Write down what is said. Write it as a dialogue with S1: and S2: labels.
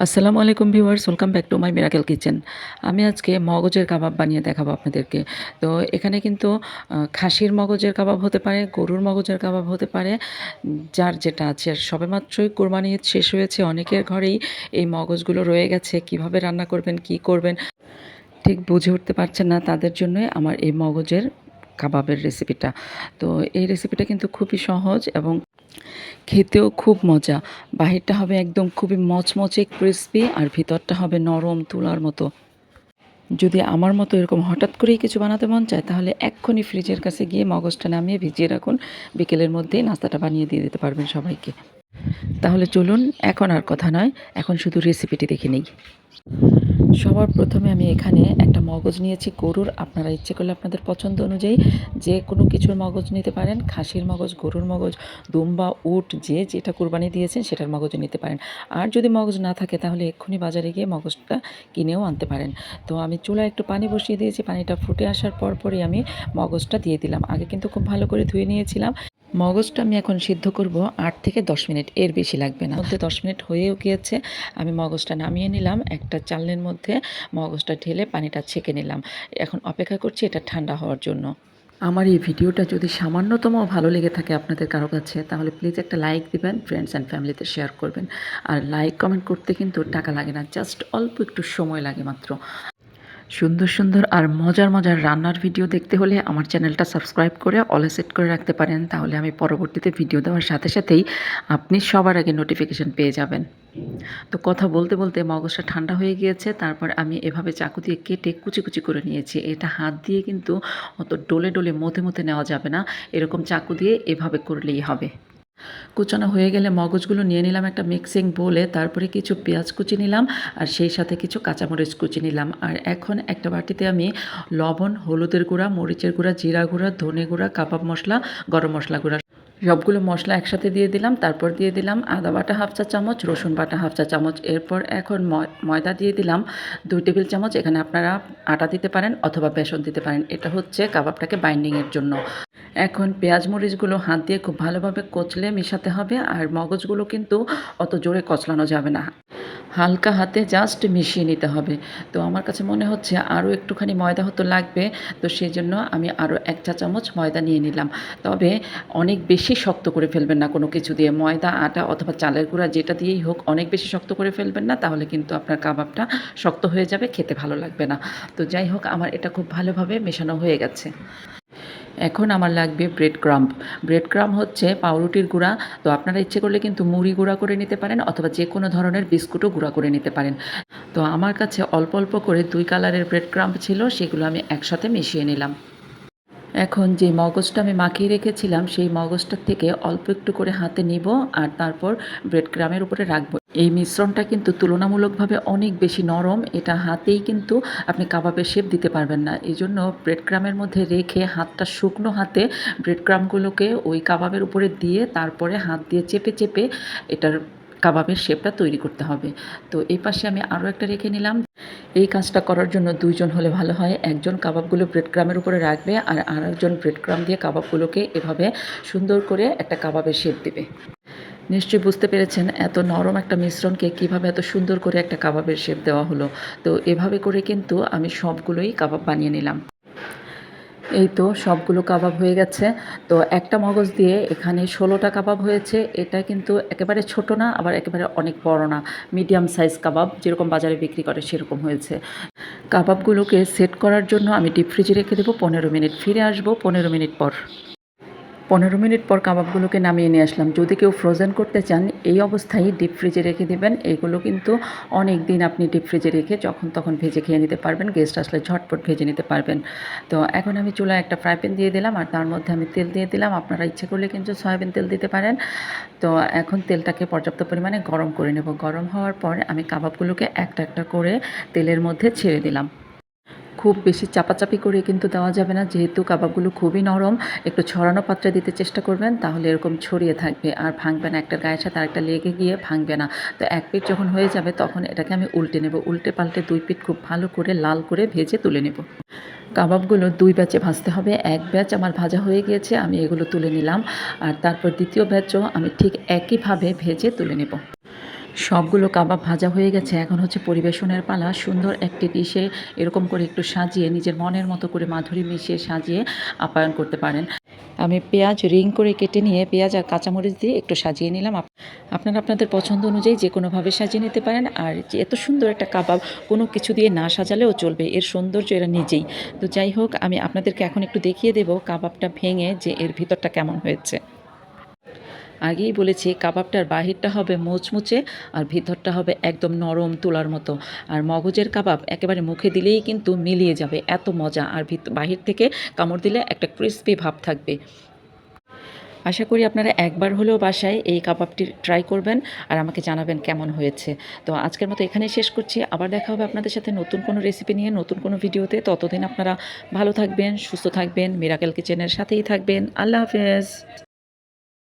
S1: আসসালামু আলাইকুম viewers, welcome back to my miracle kitchen. আমি আজকে মগজের কাবাব বানিয়ে দেখাবো আপনাদেরকে। তো এখানে কিন্তু খাসির মগজের কাবাব হতে পারে, গরুর মগজের কাবাব হতে পারে, যার যেটা আছে। আর সবেমাত্রই কোরবানি শেষ হয়েছে, অনেকের ঘরেই এই মগজগুলো রয়ে গেছে। কীভাবে রান্না করবেন, কি করবেন, ঠিক বুঝে উঠতে পারছেন না, তাদের জন্যই আমার এই মগজের কাবাবের রেসিপিটা তো এই রেসিপিটা কিন্তু খুবই সহজ এবং খেতেও খুব মজা। বাহিরটা হবে একদম খুবই মচমচে ক্রিসপি আর ভিতরটা হবে নরম তুলার মতো। যদি আমার মতো এরকম হঠাৎ করেই কিছু বানাতে মন চায়, তাহলে এক্ষুনি ফ্রিজের কাছে গিয়ে মগজটা নামিয়ে ভিজিয়ে রাখুন। বিকেলের মধ্যেই নাস্তাটা বানিয়ে দিয়ে দিতে পারবেন সবাইকে। তাহলে চলুন, এখন আর কথা নয়। এখন শুধু রেসিপিটি দেখে নিই। সবার প্রথমে আমি এখানে একটা মগজ নিয়েছি, গরুর। আপনারা ইচ্ছে করলে আপনাদের পছন্দ অনুযায়ী যে কোনো কিছুর মগজ নিতে পারেন। খাসির মগজ, গরুর মগজ, দুম্বা, উট, যে যেটা কুরবানি দিয়েছেন সেটার মগজ নিতে পারেন। আর যদি মগজ না থাকে, তাহলে এক্ষুনি বাজারে গিয়ে মগজটা কিনেও আনতে পারেন। তো আমি চুলায় একটু পানি বসিয়ে দিয়েছি। পানিটা ফুটে আসার পর পরই আমি মগজটা দিয়ে দিলাম। আগে কিন্তু খুব ভালো করে ধুয়ে নিয়েছিলাম। মগজটা আমি এখন সিদ্ধ করব আট থেকে দশ মিনিট, এর বেশি লাগবে না। মধ্যে দশ মিনিট হয়েও গিয়েছে, আমি মগজটা নামিয়ে নিলাম, একটা চালনের মধ্যে মগজটা ঢেলে পানিটা ছেঁকে নিলাম। এখন অপেক্ষা করছি এটা ঠান্ডা হওয়ার জন্য। আমার এই ভিডিওটা যদি সামান্যতম ভালো লেগে থাকে আপনাদের কারও কাছে, তাহলে প্লিজ একটা লাইক দিবেন ফ্রেন্ডস অ্যান্ড ফ্যামিলিতে শেয়ার করবেন। আর লাইক কমেন্ট করতে কিন্তু টাকা লাগে না জাস্ট অল্প একটু সময় লাগে মাত্র। সুন্দর সুন্দর আর মজার মজার রান্নার ভিডিও দেখতে হলে আমার চ্যানেলটা সাবস্ক্রাইব করে অলে সেট করে রাখতে পারেন। তাহলে আমি পরবর্তীতে ভিডিও দেওয়ার সাথে সাথেই আপনি সবার আগে নোটিফিকেশন পেয়ে যাবেন। তো কথা বলতে বলতে মগজটা ঠান্ডা হয়ে গিয়েছে, তারপর আমি এভাবে চাকু দিয়ে কেটে কুচি কুচি করে নিয়েছি। এটা হাত দিয়ে কিন্তু অত ডোলে ডোলে মথে মথে নেওয়া যাবে না। এরকম চাকু দিয়ে এভাবে করলেই হবে। কুচানো হয়ে গেলে মগজগুলো নিয়ে নিলাম একটা মিক্সিং বলে, তারপরে কিছু পেঁয়াজ কুচি নিলাম আর সেই সাথে কিছু কাঁচামরিচ কুচি নিলাম। আর এখন একটা বাটিতে আমি লবণ, হলুদের গুঁড়া, মরিচের গুঁড়া, জিরা গুঁড়া, ধনে গুঁড়া, কাবাব মশলা, গরম মশলা গুঁড়া, সবগুলো মশলা একসাথে দিয়ে দিলাম। তারপর দিয়ে দিলাম আদা বাটা হাফ চা চামচ, রসুন বাটা হাফ চা চামচ। এরপর এখন ময়- ময়দা দিয়ে দিলাম দুই টেবিল চামচ। এখানে আপনারা আটা দিতে পারেন অথবা বেসন দিতে পারেন। এটা হচ্ছে কাবাবটাকে বাইন্ডিংয়ের জন্য। এখন পেঁয়াজ মরিচগুলো হাত দিয়ে খুব ভালোভাবে কচলে মেশাতে হবে আর মগজগুলো কিন্তু অত জোরে কচলানো যাবে না। হালকা হাতে জাস্ট মিশিয়ে নিতে হবে। তো আমার কাছে মনে হচ্ছে আরও একটুখানি ময়দা হতো লাগবে, তো সেই জন্য আমি আরও এক চা চামচ ময়দা নিয়ে নিলাম। তবে অনেক বেশি শক্ত করে ফেলবেন না কোনো কিছু দিয়ে। ময়দা, আটা অথবা চালের গুঁড়া যেটা দিয়েই হোক অনেক বেশি শক্ত করে ফেলবেন না, তাহলে কিন্তু আপনার কাবাবটা শক্ত হয়ে যাবে, খেতে ভালো লাগবে না। তো যাই হোক, আমার এটা খুব ভালোভাবে মেশানো হয়ে গেছে। এখন আমার লাগবে ব্রেড ক্রাম্প ব্রেড ক্রাম্প হচ্ছে পাউরুটির গুঁড়া, তো আপনারা ইচ্ছে করলে কিন্তু মুড়ি গুঁড়া করে নিতে পারেন অথবা যে কোনো ধরনের বিস্কুটও গুঁড়া করে নিতে পারেন। তো আমার কাছে অল্প অল্প করে দুই কালারের ব্রেড ক্রাম্প ছিল, সেগুলো আমি একসাথে মিশিয়ে নিলাম। এখন যে মগজটা আমি মাখিয়ে রেখেছিলাম, সেই মগজটার থেকে অল্প একটু করে হাতে নিব আর তারপর ব্রেড ক্রামের উপরে রাখব। এই মিশ্রণটা কিন্তু তুলনামূলকভাবে অনেক বেশি নরম, এটা হাতেই কিন্তু আপনি কাবাবের শেপ দিতে পারবেন না। এই জন্য ব্রেড ক্রামের মধ্যে রেখে হাতটা শুকনো হাতে ব্রেড ক্রামগুলোকে ওই কাবাবের উপরে দিয়ে তারপরে হাত দিয়ে চেপে চেপে এটার কাবাবের শেপটা তৈরি করতে হবে। তো এই পাশে আমি আরও একটা রেখে নিলাম। এই কাজটা করার জন্য দুইজন হলে ভালো হয়। একজন কাবাবগুলো ব্রেড ক্রামের উপরে রাখবে আর আরেকজন ব্রেড ক্রাম দিয়ে কাবাবগুলোকে এভাবে সুন্দর করে একটা কাবাবের শেপ দেবে। নিশ্চয়ই বুঝতে পেরেছেন এত নরম একটা মিশ্রণকে কীভাবে এত সুন্দর করে একটা কাবাবের শেপ দেওয়া হলো। তো এভাবে করে কিন্তু আমি সবগুলোই কাবাব বানিয়ে নিলাম। এই তো সবগুলো কাবাব হয়ে গেছে। তো একটা মগজ দিয়ে এখানে ষোলোটা কাবাব হয়েছে। এটা কিন্তু একেবারে ছোট না, আবার একেবারে অনেক বড় না। মিডিয়াম সাইজ কাবাব, যেরকম বাজারে বিক্রি করে সেরকম হয়েছে। কাবাবগুলোকে সেট করার জন্য আমি ডিপ ফ্রিজে রেখে দেবো, পনেরো মিনিট ফিরে আসব, পনেরো মিনিট পর। পনেরো মিনিট পর কাবাবগুলোকে নামিয়ে নিয়ে আসলাম। যদি কেউ ফ্রোজেন করতে চান, এই অবস্থায় ডিপ ফ্রিজে রেখে দেবেন। এগুলো কিন্তু অনেক দিন আপনি ডিপ ফ্রিজে রেখে যখন তখন ভেজে খেয়ে নিতে পারবেন। গেস্ট আসলে ঝটপট ভেজে নিতে পারবেন। তো এখন আমি চুলায় একটা ফ্রাই প্যান দিয়ে দিলাম আর তার মধ্যে আমি তেল দিয়ে দিলাম। আপনারা ইচ্ছে করলে কিন্তু সয়াবিন তেল দিতে পারেন। তো এখন তেলটাকে পর্যাপ্ত পরিমাণে গরম করে নেব। গরম হওয়ার পর আমি কাবাবগুলোকে একটা একটা করে তেলের মধ্যে ছেড়ে দিলাম। খুব বেশি চাপাচাপি করে কিন্তু দেওয়া যাবে না। যেহেতু কাবাবগুলো খুবই নরম, একটু ছড়ানো পাত্রে দিতে চেষ্টা করবেন, তাহলে এরকম ছড়িয়ে থাকবে। আর ভাঙবে না একটা গায়ের সাথে আরেকটা লেগে গিয়ে ভাঙবে না। তো এক পিঠ যখন হয়ে যাবে, তখন এটাকে আমি উল্টে নেব। উল্টে পাল্টে দুই পিঠ খুব ভালো করে লাল করে ভেজে তুলে নেব। কাবাবগুলো দুই ব্যাচে ভাজতে হবে। এক ব্যাচ আমার ভাজা হয়ে গিয়েছে, আমি এগুলো তুলে নিলাম। আর তারপর দ্বিতীয় ব্যাচও আমি ঠিক একইভাবে ভেজে তুলে নেব। সবগুলো কাবাব ভাজা হয়ে গেছে। এখন হচ্ছে পরিবেশনের পালা। সুন্দর একটি ডিশে এরকম করে একটু সাজিয়ে, নিজের মনের মতো করে মাধুরী মিশিয়ে সাজিয়ে আপ্যায়ন করতে পারেন। আমি পেঁয়াজ রিং করে কেটে নিয়ে পেঁয়াজ আর কাঁচামরিচ দিয়ে একটু সাজিয়ে নিলাম। আপ- আপনারা আপনাদের পছন্দ অনুযায়ী যে কোনোভাবে সাজিয়ে নিতে পারেন। আর যে এত সুন্দর একটা কাবাব, কোনো কিছু দিয়ে না সাজালেও চলবে। এর সৌন্দর্য এরা নিজেই। তো যাই হোক, আমি আপনাদেরকে এখন একটু দেখিয়ে দেব কাবাবটা ভেঙে যে এর ভিতরটা কেমন হয়েছে। আগেই বলেছি, কাবাবটার বাহিরটা হবে মুচমুচে আর ভিতরটা হবে একদম নরম তুলার মতো। আর মগজের কাবাব একেবারে মুখে দিলেই কিন্তু মিলিয়ে যাবে, এত মজা। আর বাহির থেকে কামড় দিলে একটা ক্রিস্পি ভাব থাকবে। আশা করি আপনারা একবার হলেও বাসায় এই কাবাবটি ট্রাই করবেন আর আমাকে জানাবেন কেমন হয়েছে। তো আজকের মতো এখানেই শেষ করছি। আবার দেখা হবে আপনাদের সাথে নতুন কোনো রেসিপি নিয়ে, নতুন কোনো ভিডিওতে। ততদিন আপনারা ভালো থাকবেন, সুস্থ থাকবেন মিরাকেল কিচেনের সাথেই থাকবেন। আল্লাহ হাফেজ।